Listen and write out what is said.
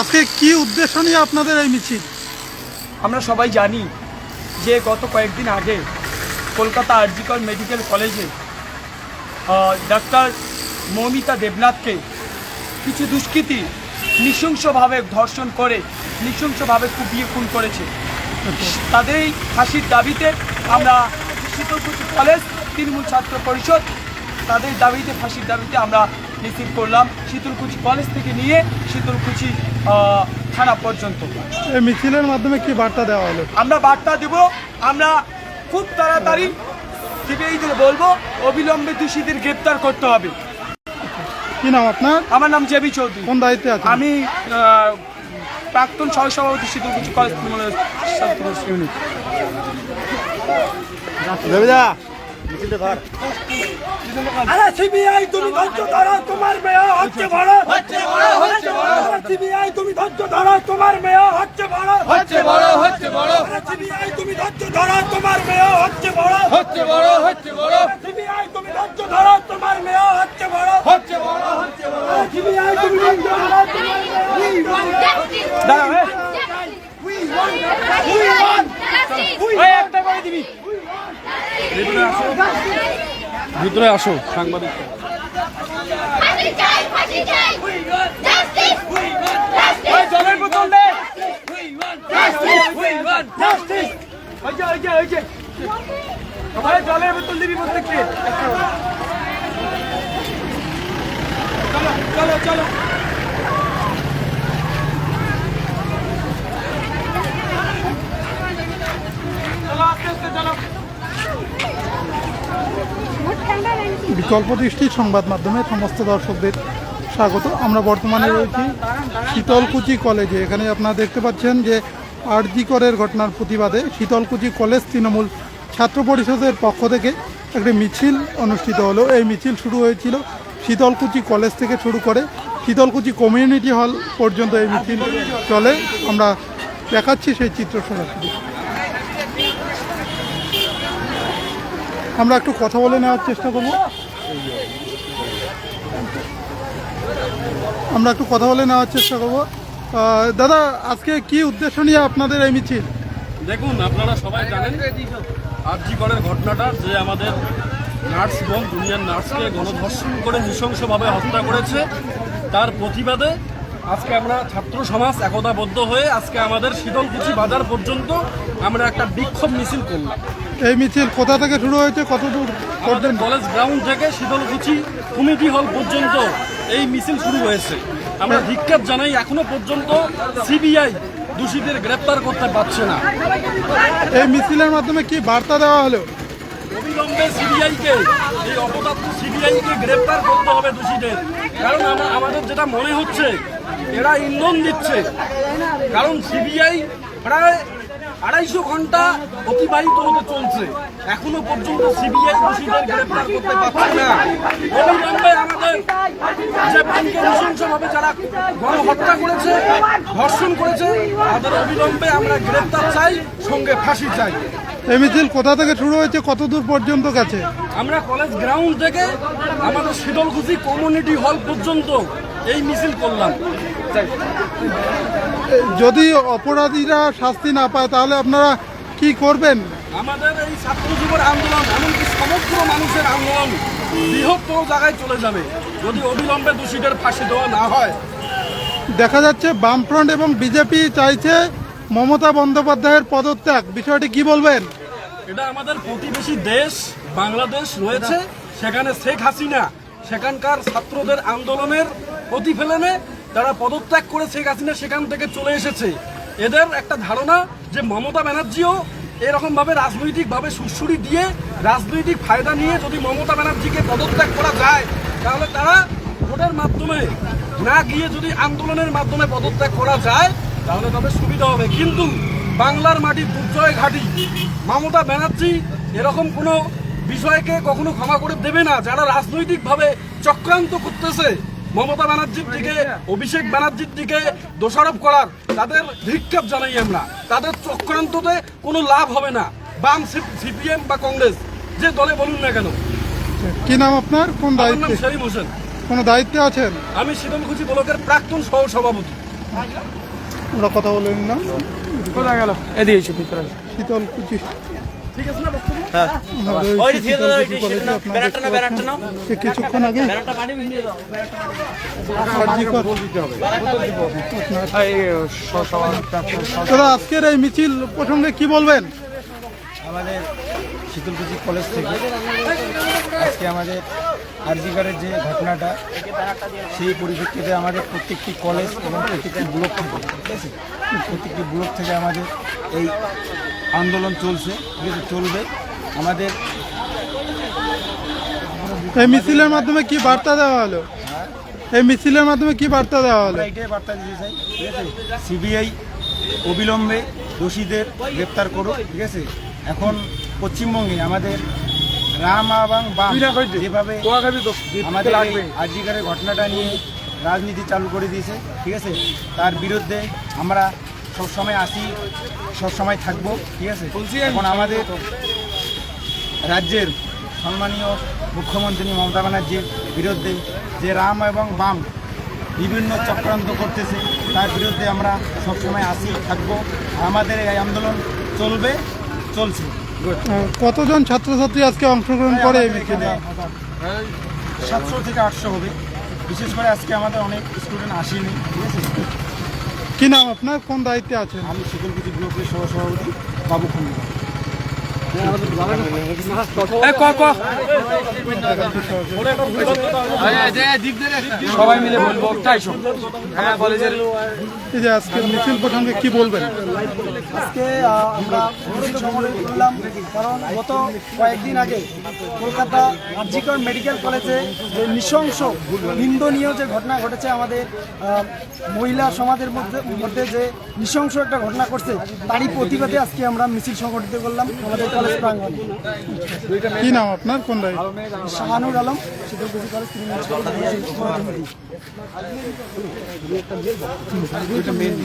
আজকে কি উদ্দেশ্য নিয়ে আপনাদের এই মিছিল? আমরা সবাই জানি যে গত কয়েকদিন আগে কলকাতা আরজিকর মেডিকেল কলেজে ডাক্তার মৌমিতা দেবনাথকে কিছু দুষ্কৃতী নৃশংসভাবে ধর্ষণ করে নৃশংসভাবে কুপিয়ে খুন করেছে। তাদের এই ফাঁসির দাবিতে আমরা কলেজ তৃণমূল ছাত্র পরিষদ তাদের দাবিতে ফাঁসির দাবিতে আমরা মিছিল করলাম শীতলকুচি কলেজ থেকে নিয়ে শীতলকুচি থানা পর্যন্ত। এই মিছিলের মাধ্যমে কি বার্তা দেওয়া হলো? আমরা বার্তা দেব আমরা খুব তাড়াতাড়ি সিবিআইদের বলব অবিলম্বে দোষীদের গ্রেপ্তার করতে হবে। কি নাম আপনার? আমার নাম জেবি চৌধুরী। কোন দায়িত্বে আছেন? আমি প্রাক্তন সহসভাপতি শীতলকুচি কলেজ ইউনিট আরে সিবিআই তুমি ধৈর্য ধরো তোমার মেয়ে হচ্ছে বড়। হচ্ছে বড় হচ্ছে বড়। সিবিআই তুমি ধৈর্য ধরো তোমার মেয়ে হচ্ছে বড়। হচ্ছে বড় হচ্ছে বড়। সিবিআই তুমি ধৈর্য ধরো তোমার মেয়ে হচ্ছে বড়। হচ্ছে বড় হচ্ছে বড়। সিবিআই তুমি ধৈর্য ধরো তোমার মেয়ে হচ্ছে বড়। হচ্ছে বড় হচ্ছে বড়। সিবিআই তুমি ধৈর্য ধরো তোমার দাঁড়াও! এই একটা করে দিবি। ভিতরে আসো। সাংবাদিক। জলের বোতল দিবি প্রত্যেককে চলো চলো চলো। বিকল্প দৃষ্টি সংবাদ মাধ্যমে সমস্ত দর্শকদের স্বাগত। আমরা বর্তমানে রয়েছি শীতলকুচি কলেজে। এখানে আপনারা দেখতে পাচ্ছেন যে আরজি করের ঘটনার প্রতিবাদে শীতলকুচি কলেজ তৃণমূল ছাত্র পরিষদের পক্ষ থেকে একটি মিছিল অনুষ্ঠিত হলো। এই মিছিল শুরু হয়েছিল শীতলকুচি কলেজ থেকে শুরু করে শীতলকুচি কমিউনিটি হল পর্যন্ত এই মিছিল চলে। আমরা দেখাচ্ছি সেই চিত্র সরাসরি। আমরা একটু কথা বলে নেওয়ার চেষ্টা করব। আমরা একটু কথা বলে নেওয়ার চেষ্টা করব। দাদা আজকে কি উদ্দেশ্য নিয়ে আপনাদের এই মিছিল? দেখুন আপনারা সবাই জানেন আরজি করের ঘটনাটা যে আমাদের নার্স বোন জুনিয়র নার্সকে গণধর্ষণ করে নৃশংসভাবে হত্যা করেছে। তার প্রতিবাদে আজকে আমরা ছাত্র সমাজ একতাবদ্ধ হয়ে আজকে আমাদের শীতলকুচি বাজার পর্যন্ত আমরা একটা বিক্ষোভ মিছিল করলাম। এই মিছিল কোথা থেকে শুরু হয়েছে? কত দূর কলেজ গ্রাউন্ড থেকে শীতলকুচি কমিটি হল পর্যন্ত এই মিছিল শুরু হয়েছে। আমরা ধিক্ষার জানাই এখনও পর্যন্ত সিবিআই দোষীদের গ্রেপ্তার করতে পারছে না। এই মিছিলের মাধ্যমে কি বার্তা দেওয়া হলো? অবিলম্বে সিবিআইকে এই অপদার্থ সিবিআইকে গ্রেপ্তার করতে হবে দোষীদের। কারণ আমাদের যেটা মনে হচ্ছে এরা ইন্ধন দিচ্ছে। কারণ সিবিআই প্রায় আড়াইশো ঘণ্টা অতিবাহিত হতে চলছে। এখনও পর্যন্ত সিবিআই দোষীদের গ্রেপ্তার করতে পারছে না। অবিলম্বে আমাদের যে ব্যাংকে নৃশংসভাবে যারা গণহত্যা করেছে ধর্ষণ করেছে তাদের অবিলম্বে আমরা গ্রেপ্তার চাই সঙ্গে ফাঁসি চাই। এই মিছিল কোথা থেকে শুরু হয়েছে? কত দূর পর্যন্ত গেছে? আমরা কলেজ গ্রাউন্ড থেকে আমাদের শীতলকুচি কমিউনিটি হল পর্যন্ত এই মিছিল করলাম। যদি অপরাধীরা শাস্তি না পায় তাহলে আপনারা কি করবেন? আমাদের এই ছাত্র যুবর আন্দোলন এমনকি সমগ্র মানুষের আন্দোলন বৃহত্তর জায়গায় চলে যাবে। যদি অবিলম্বে দোষীদের ফাঁসি দেওয়া না হয়। দেখা যাচ্ছে বামফ্রন্ট এবং বিজেপি চাইছে মমতা বন্দ্যোপাধ্যায়ের পদত্যাগ। বিষয়টি কি বলবেন? এটা আমাদের প্রতিবেশী দেশ বাংলাদেশ রয়েছে। সেখানে শেখ হাসিনা সেখানকার ছাত্রদের আন্দোলনের প্রতিফলনে তারা পদত্যাগ করে শেখ হাসিনা সেখান থেকে চলে এসেছে। এদের একটা ধারণা যে মমতা ব্যানার্জিও এরকমভাবে রাজনৈতিকভাবে সুরসুরি দিয়ে রাজনৈতিক ফায়দা নিয়ে যদি মমতা ব্যানার্জিকে পদত্যাগ করা যায়, তাহলে তারা ভোটের মাধ্যমে না গিয়ে যদি আন্দোলনের মাধ্যমে পদত্যাগ করা যায়, তাহলে তাদের সুবিধা হবে। কিন্তু বাংলার মাটির দুর্জয় ঘাটি। মমতা ব্যানার্জি এরকম কোনো বিষয়কে কখনো ক্ষমা করে দেবে না, যারা রাজনৈতিকভাবে চক্রান্ত করতেছে। মমতা ব্যানার্জির দিকে অভিষেক ব্যানার্জির দিকে দোষারোপ করার তাদের ধিক্ষেপ জানাই আমরা। তাদের চক্রান্ততে কোনো লাভ হবে না। বাম সিপিএম বা কংগ্রেস যে দলে বলুন না কেন। কি নাম আপনার? কোন দায়িত্ব? সেলিম হোসেন। কোনো দায়িত্বে আছেন? আমি শীতলকুচি ব্লকের প্রাক্তন সহ সভাপতি আমরা কথা বলে না কোথায় গেল? এদিকে এসে শীতলকুচি হ্যাঁ। কিছুক্ষণ আগে দাদা আজকের এই মিছিল প্রসঙ্গে কি বলবেন? আমাদের শীতলকুচি কলেজ থেকে আজকে আমাদের আরজিকারের যে ঘটনাটা সেই পরিপ্রেক্ষিতে আমাদের প্রত্যেকটি কলেজ এবং প্রত্যেকটি ব্লক থেকে ঠিক আছে? প্রত্যেকটি ব্লক থেকে আমাদের এই আন্দোলন চলছে ঠিক আছে? চলবে। আমাদের এই মিছিলের মাধ্যমে কি বার্তা দেওয়া হলো? এই মিছিলের মাধ্যমে কি বার্তা দেওয়া হলো? এটাই বার্তা দিতে চাই ঠিক আছে? সিবিআই অবিলম্বে দোষীদের গ্রেপ্তার করুক ঠিক আছে? এখন পশ্চিমবঙ্গে আমাদের রাম এবং বাম যেভাবে আমাদের আজিকারের ঘটনাটা নিয়ে রাজনীতি চালু করে দিয়েছে ঠিক আছে? তার বিরুদ্ধে আমরা সবসময় আসি সবসময় থাকব ঠিক আছে? এখন আমাদের রাজ্যের সম্মানীয় মুখ্যমন্ত্রী মমতা ব্যানার্জির বিরুদ্ধে যে রাম এবং বাম বিভিন্ন চক্রান্ত করতেছে তার বিরুদ্ধে আমরা সবসময় আসি থাকব। আমাদের এই আন্দোলন চলবে চলছে। কতজন ছাত্রছাত্রী আজকে অংশগ্রহণ করে এই মিছিলে সাতশো থেকে আটশো হবে। বিশেষ করে আজকে আমাদের অনেক স্টুডেন্ট আসেনি ঠিক আছে? কি নাম আপনার? কোন দায়িত্বে আছেন? আমি শীতলকুচি ব্লকের সহসভাপতি বাবু খন্দকার এ, ক ক। সবাই মিলে বলব তাই শোন আমার কলেজের এই যে আজকের মিছিল প্রসঙ্গে কি বলবেন? আজকে আমরা করলাম কারণ গত কয়েকদিন আগে কলকাতা আরজিকর মেডিকেল কলেজে যে নৃশংস নিন্দনীয় যে ঘটনা ঘটেছে আমাদের মহিলা সমাজের মধ্যে মধ্যে যে নৃশংস একটা ঘটনা করছে তারই প্রতিবাদে আজকে আমরা মিছিল সংগঠিত করলাম আমাদের কলেজ প্রাঙ্গণে। কি নাম আপনার? কোন শাহানুর আলম শীতলকুচি কলেজ তৃণমূল কলেজ প্রতিনিধি